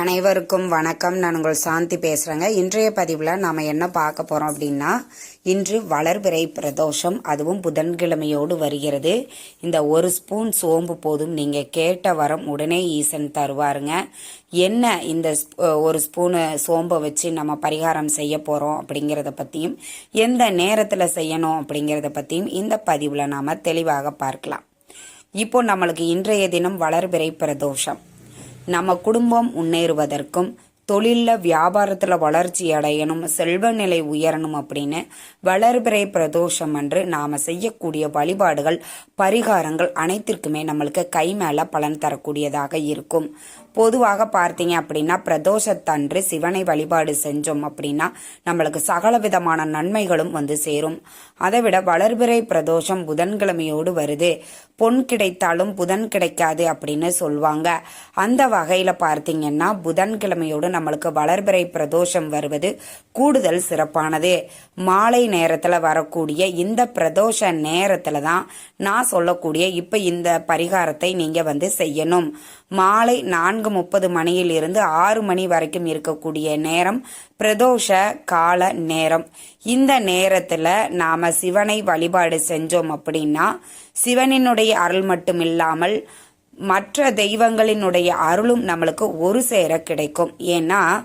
அனைவருக்கும் வணக்கம். நான் உங்கள் சாந்தி பேசுகிறேங்க இன்றைய பதிவில் நாம் என்ன பார்க்க போகிறோம் அப்படின்னா இன்று வளர்பிறை பிரதோஷம் அதுவும் புதன்கிழமையோடு வருகிறது. இந்த ஒரு ஸ்பூன் சோம்பு போதும். நீங்கள் கேட்ட வரம் உடனே ஈசன் தருவாருங்க. என்ன இந்த ஒரு ஸ்பூனு சோம்பை வச்சு நம்ம பரிகாரம் செய்ய போகிறோம் அப்படிங்கிறத பற்றியும் எந்த நேரத்தில் செய்யணும் அப்படிங்கிறத பற்றியும் இந்த பதிவில் நாம் தெளிவாக பார்க்கலாம். இப்போ நம்மளுக்கு இன்றைய தினம் வளர்பிறை பிரதோஷம். நம்ம குடும்பம் முன்னேறுவதற்கும் தொழிலில் வியாபாரத்தில் வளர்ச்சி அடையணும் செல்வ நிலை உயரணும் அப்படின்னு வளர்பிறை பிரதோஷம் அன்று நாம் செய்யக்கூடிய வழிபாடுகள் பரிகாரங்கள் அனைத்திற்குமே நம்மளுக்கு கை மேலே பலன் தரக்கூடியதாக இருக்கும். பொதுவாக பார்த்தீங்க அப்படின்னா பிரதோஷத்தன்று சிவனை வழிபாடு செஞ்சோம் அப்படின்னா நம்மளுக்கு சகல விதமான நன்மைகளும் வந்து சேரும். அதை விட வளர்பிறை பிரதோஷம் புதன்கிழமையோடு வருது. பொன் கிடைத்தாலும் புதன் கிடைக்காது அப்படின்னு சொல்லுவாங்க அந்த வகையில் பார்த்தீங்கன்னா புதன்கிழமையோடு நம்மளுக்கு வளர்பிறை பிரதோஷம் வருவது கூடுதல் சிறப்பானது. மாலை நேரத்தில் வரக்கூடிய இந்த பிரதோஷ நேரத்தில் தான் நான் சொல்லக்கூடிய இப்போ இந்த பரிகாரத்தை நீங்கள் வந்து செய்யணும். மாலை நான்கு முப்பது மணியிலிருந்து ஆறு மணி வரைக்கும் இருக்கக்கூடிய நேரம் பிரதோஷ கால நேரம். இந்த நேரத்தில் நாம் சிவனை வழிபாடு செஞ்சோம் அப்படின்னா சிவனினுடைய அருள் மட்டும் இல்லாமல் மற்ற தெய்வங்களினுடைய அருளும் நம்மளுக்கு ஒரு சேர கிடைக்கும். ஏன்னா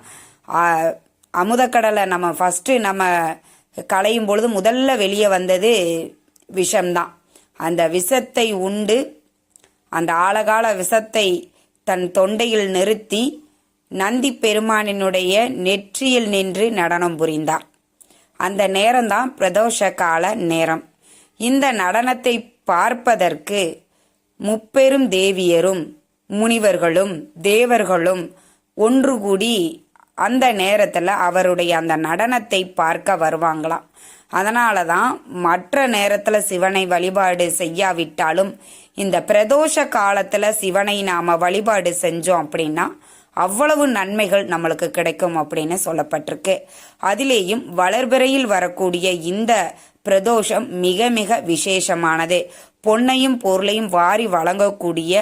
அமுதக்கடலை நம்ம ஃபஸ்ட்டு நம்ம களையும் பொழுது முதல்ல வெளியே வந்தது விஷம்தான். அந்த விஷத்தை உண்டு அந்த ஆழகால விஷத்தை தன் தொண்டையில் நிறுத்தி நந்தி பெருமானினுடைய நெற்றியில் நின்று நடனம் புரிந்தார். அந்த நேரம்தான் பிரதோஷ கால நேரம். இந்த நடனத்தை பார்ப்பதற்கு முப்பெரும் தேவியரும் முனிவர்களும் தேவர்களும் ஒன்று கூடி அந்த நேரத்தில் அவருடைய அந்த நடனத்தை பார்க்க வருவாங்களாம். அதனால தான் மற்ற நேரத்தில் சிவனை வழிபாடு செய்யாவிட்டாலும் இந்த பிரதோஷ காலத்தில் சிவனை நாம் வழிபாடு செஞ்சோம் அப்படின்னா அவ்வளவு நன்மைகள் நம்மளுக்கு கிடைக்கும் அப்படின்னு சொல்லப்பட்டிருக்கு. அதிலேயும் வளர்பிறையில் வரக்கூடிய இந்த பிரதோஷம் மிக மிக விசேஷமானது. பொன்னையும் பொருளையும் வாரி வழங்கக்கூடிய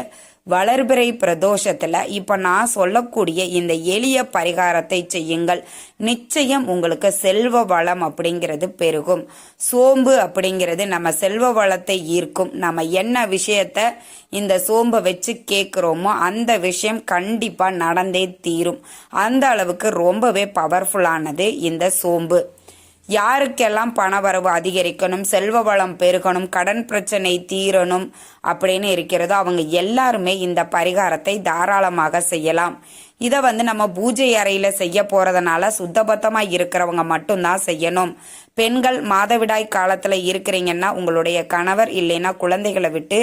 வளர்பிறை பிரதோஷத்துல இப்ப நான் சொல்லக்கூடிய இந்த எளிய பரிகாரத்தை செய்யுங்கள். நிச்சயம் உங்களுக்கு செல்வ வளம் அப்படிங்கிறது பெருகும். சோம்பு அப்படிங்கிறது நம்ம செல்வ வளத்தை ஈர்க்கும். நம்ம என்ன விஷயத்த இந்த சோம்பை வச்சு கேட்குறோமோ அந்த விஷயம் கண்டிப்பா நடந்தே தீரும். அந்த அளவுக்கு ரொம்பவே பவர்ஃபுல்லானது இந்த சோம்பு. யாருக்கெல்லாம் பணவரவு அதிகரிக்கணும் செல்வ வளம் பெருகணும் கடன் பிரச்சனை தீரணும் அப்படின்னு இருக்கிறதோ அவங்க எல்லாருமே இந்த பரிகாரத்தை தாராளமாக செய்யலாம். இதை வந்து நம்ம பூஜை அறையில் செய்ய போகிறதுனால சுத்தபத்தமாக இருக்கிறவங்க மட்டும்தான் செய்யணும். பெண்கள் மாதவிடாய் காலத்தில் இருக்கிறீங்கன்னா உங்களுடைய கணவர் இல்லைன்னா குழந்தைகளை விட்டு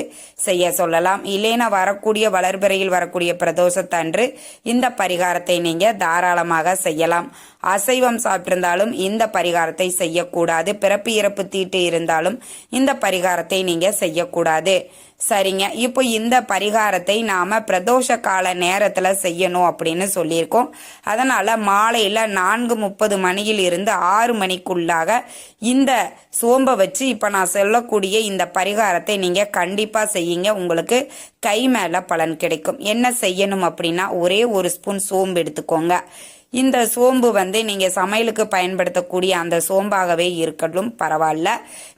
செய்ய சொல்லலாம். இல்லைன்னா வரக்கூடிய வளர்பிறையில் வரக்கூடிய பிரதோஷத்தன்று இந்த பரிகாரத்தை நீங்கள் தாராளமாக செய்யலாம். அசைவம் சாப்பிட்டிருந்தாலும் இந்த பரிகாரத்தை செய்யக்கூடாது. பிறப்பு இறப்பு தீட்டு இருந்தாலும் இந்த பரிகாரத்தை நீங்கள் செய்யக்கூடாது. சரிங்க. இப்போ இந்த பரிகாரத்தை நாம் பிரதோஷ கால நேரத்தில் செய்யணும் அப்படின்னு சொல்லியிருக்கோம். அதனால் மாலையில் நான்கு முப்பது மணியில் இருந்து ஆறு மணிக்குள்ளாக இந்த சோம்பை வச்சு இப்போ நான் சொல்லக்கூடிய இந்த பரிகாரத்தை நீங்கள் கண்டிப்பாக செய்யுங்க. உங்களுக்கு கை மேலே பலன் கிடைக்கும். என்ன செய்யணும் அப்படின்னா ஒரே ஒரு ஸ்பூன் சோம்பு எடுத்துக்கோங்க. இந்த சோம்பு வந்து நீங்கள் சமையலுக்கு பயன்படுத்தக்கூடிய அந்த சோம்பாகவே இருக்கட்டும் பரவாயில்ல.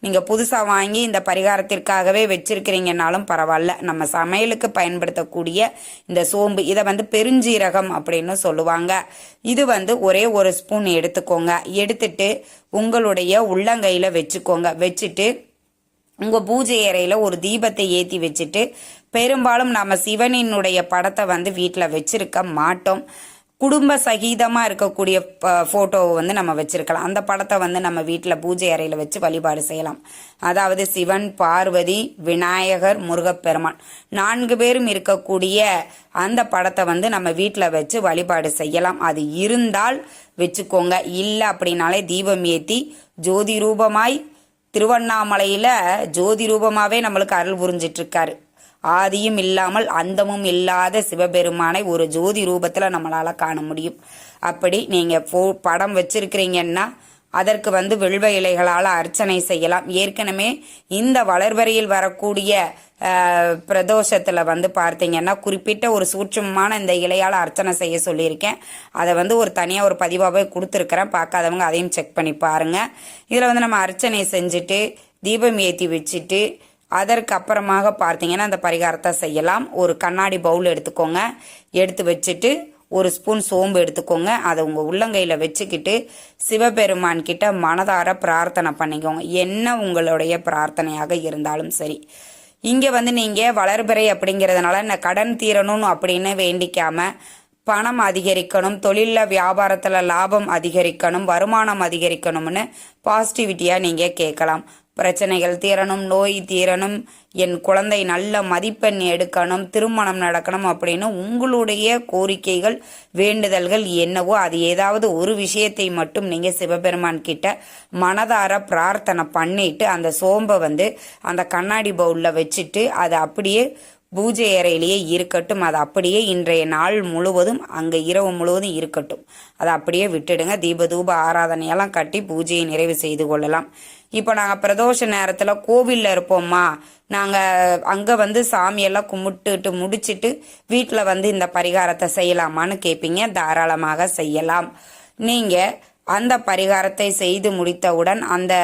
நீங்கள் புதுசாக வாங்கி இந்த பரிகாரத்திற்காகவே வச்சிருக்கிறீங்கனாலும் பரவாயில்ல. நம்ம சமையலுக்கு பயன்படுத்தக்கூடிய இந்த சோம்பு இதை வந்து பெருஞ்சீரகம் அப்படின்னு சொல்லுவாங்க. இது வந்து ஒரே ஒரு ஸ்பூன் எடுத்துக்கோங்க. எடுத்துட்டு உங்களுடைய உள்ளங்கையில் வச்சுக்கோங்க. வச்சுட்டு உங்கள் பூஜை அறையில் ஒரு தீபத்தை ஏற்றி வச்சுட்டு பெரும்பாலும் நம்ம சிவனினுடைய படத்தை வந்து வீட்டில் வச்சிருக்க மாட்டோம். குடும்ப சகிதமாக இருக்கக்கூடிய ஃபோட்டோவை வந்து நம்ம வச்சிருக்கலாம். அந்த படத்தை வந்து நம்ம வீட்டில் பூஜை அறையில் வச்சு வழிபாடு செய்யலாம். அதாவது சிவன் பார்வதி விநாயகர் முருகப்பெருமான். நான்கு பேரும் இருக்கக்கூடிய அந்த படத்தை வந்து நம்ம வீட்டில் வச்சு வழிபாடு செய்யலாம். அது இருந்தால் வச்சுக்கோங்க. இல்லை அப்படின்னாலே தீபம் ஏற்றி ஜோதி ரூபமாய் திருவண்ணாமலையில் ஜோதி ரூபமாகவே நம்மளுக்கு அருள் புரிஞ்சிட்ருக்காரு. இருக்காரு ஆதியும் இல்லாமல் அந்தமும் இல்லாத சிவபெருமானை ஒரு ஜோதி ரூபத்தில் நம்மளால் காண முடியும். அப்படி நீங்கள் ஃபோ படம் வச்சிருக்கிறீங்கன்னா அதற்கு வந்து வெள்வ இலைகளால் அர்ச்சனை செய்யலாம். ஏற்கனவே இந்த வளர்வரையில் வரக்கூடிய பிரதோஷத்தில் வந்து பார்த்தீங்கன்னா குறிப்பிட்ட ஒரு சூட்சமான இந்த இலையால் அர்ச்சனை செய்ய சொல்லியிருக்கேன். அதை வந்து ஒரு தனியாக ஒரு பதிவாகவே கொடுத்துருக்குறேன். பார்க்காதவங்க அதையும் செக் பண்ணி பாருங்கள் இதில் வந்து நம்ம அர்ச்சனை செஞ்சுட்டு தீபம் ஏற்றி வச்சுட்டு அதற்கு அப்புறமாக பார்த்தீங்கன்னா அந்த பரிகாரத்தை செய்யலாம். ஒரு கண்ணாடி பவுல் எடுத்துக்கோங்க. எடுத்து வச்சுட்டு ஒரு ஸ்பூன் சோம்பு எடுத்துக்கோங்க. அதை உங்கள் உள்ளங்கையில் வச்சுக்கிட்டு சிவபெருமான் கிட்ட மனதார பிரார்த்தனை பண்ணிக்கோங்க. என்ன உங்களுடைய பிரார்த்தனையாக இருந்தாலும் சரி. இங்கே வந்து நீங்கள் வளர்பிறை அப்படிங்கிறதுனால இந்த கடன் தீரணும் அப்படின்னு வேண்டிக்காம பணம் அதிகரிக்கணும் தொழிலில் வியாபாரத்தில் லாபம் அதிகரிக்கணும் வருமானம் அதிகரிக்கணும்னு பாசிட்டிவிட்டியாக நீங்கள் கேட்கலாம். பிரச்சனைகள் தீரணும் நோய் தீரணும் என் குழந்தை நல்ல மதிப்பெண் எடுக்கணும் திருமணம் நடக்கணும் அப்படின்னு உங்களுடைய கோரிக்கைகள் வேண்டுதல்கள் என்னவோ அது ஏதாவது ஒரு விஷயத்தை மட்டும் நீங்கள் சிவபெருமான் கிட்ட மனதார பிரார்த்தனை பண்ணிட்டு அந்த சோம்பை வந்து அந்த கண்ணாடி பவுலில் வச்சுட்டு அதை அப்படியே பூஜை அறையிலேயே இருக்கட்டும். அது அப்படியே இன்றைய நாள் முழுவதும் அங்கே இரவு முழுவதும் இருக்கட்டும். அதை அப்படியே விட்டுடுங்க. தீபதூப ஆராதனையெல்லாம் கட்டி பூஜையை நிறைவு செய்து கொள்ளலாம். இப்போ நாங்கள் பிரதோஷ நேரத்தில் கோவிலில் இருப்போம்மா. நாங்கள் அங்கே வந்து சாமியெல்லாம் கும்பிட்டுட்டு முடிச்சுட்டு வீட்டில் வந்து இந்த பரிகாரத்தை செய்யலாமான்னு கேட்பீங்க தாராளமாக செய்யலாம். நீங்கள் அந்த பரிகாரத்தை செய்து முடித்தவுடன் அந்த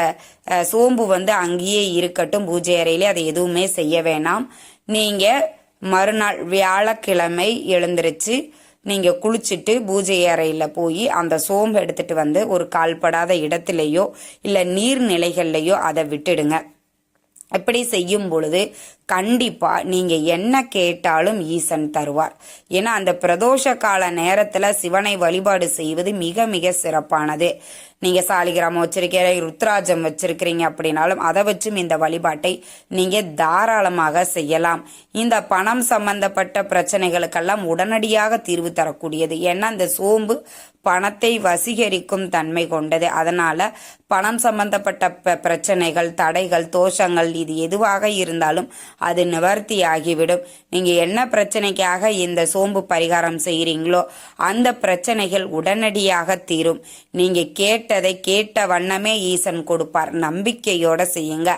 சோம்பு வந்து அங்கேயே இருக்கட்டும். பூஜை அறையிலே அதை எதுவுமே செய்ய வேணாம். நீங்கள் மறுநாள் வியாழக்கிழமை எழுந்திருச்சு நீங்கள் குளிச்சுட்டு பூஜை அறையில் போய் அந்த சோம்பு எடுத்துட்டு வந்து ஒரு கால்படாத இடத்துலையோ இல்லை நீர்நிலைகள்லையோ அதை விட்டுடுங்க. இப்படி செய்யும் பொழுது கண்டிப்பாக நீங்கள் என்ன கேட்டாலும் ஈசன் தருவார். ஏன்னா அந்த பிரதோஷ கால நேரத்தில் சிவனை வழிபாடு செய்வது மிக மிக சிறப்பானது. நீங்கள் சாலிகிராமம் வச்சிருக்கீங்க ருத்ராஜம் வச்சிருக்கிறீங்க அப்படின்னாலும் அதை வச்சும் இந்த வழிபாட்டை நீங்கள் தாராளமாக செய்யலாம். இந்த பணம் சம்பந்தப்பட்ட பிரச்சனைகளுக்கெல்லாம் உடனடியாக தீர்வு தரக்கூடியது. ஏன்னா இந்த சோம்பு பணத்தை வசீகரிக்கும் தன்மை கொண்டது. அதனால பணம் சம்பந்தப்பட்ட ப- பிரச்சனைகள் தடைகள் தோஷங்கள் இது எதுவாக இருந்தாலும் அது நிவர்த்தி ஆகிவிடும் நீங்கள் என்ன பிரச்சனைக்காக இந்த சோம்பு பரிகாரம் செய்கிறீங்களோ அந்த பிரச்சனைகள் உடனடியாக தீரும். நீங்கள் கேட்டதை கேட்ட வண்ணமே ஈசன் கொடுப்பார். நம்பிக்கையோட செய்யுங்க.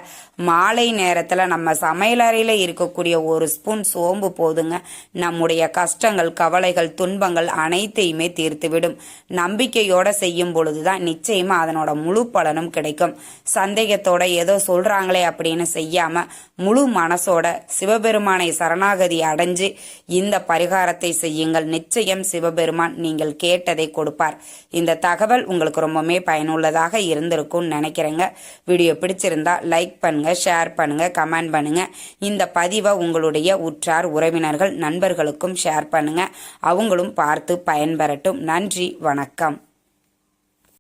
மாலை நேரத்தில் நம்ம சமையலறையில் இருக்கக்கூடிய ஒரு ஸ்பூன் சோம்பு போதுங்க. நம்முடைய கஷ்டங்கள் கவலைகள் துன்பங்கள் அனைத்தையுமே தீர்த்துவிடும். நம்பிக்கையோட செய்யும் பொழுது தான் நிச்சயமாக அதனோட முழு பலனும் கிடைக்கும். சந்தேகத்தோட ஏதோ சொல்கிறாங்களே அப்படின்னு செய்யாமல் முழு மனசோட சிவபெருமானை சரணாகதி அடைஞ்சு இந்த பரிகாரத்தை செய்யுங்கள். நிச்சயம் சிவபெருமான் நீங்கள் கேட்டதை கொடுப்பார். இந்த தகவல் உங்களுக்கு ரொம்பவுமே பயனுள்ளதாக இருந்திருக்கும்னு நினைக்கிறேங்க. வீடியோ பிடிச்சிருந்தா லைக் பண்ணுங்க ஷேர் பண்ணுங்க கமெண்ட் பண்ணுங்க. இந்த பதிவை உங்களுடைய உற்றார் உறவினர்கள் நண்பர்களுக்கும் ஷேர் பண்ணுங்க. அவங்களும் பார்த்து பயன்பெறட்டும். நன்றி வணக்கம்.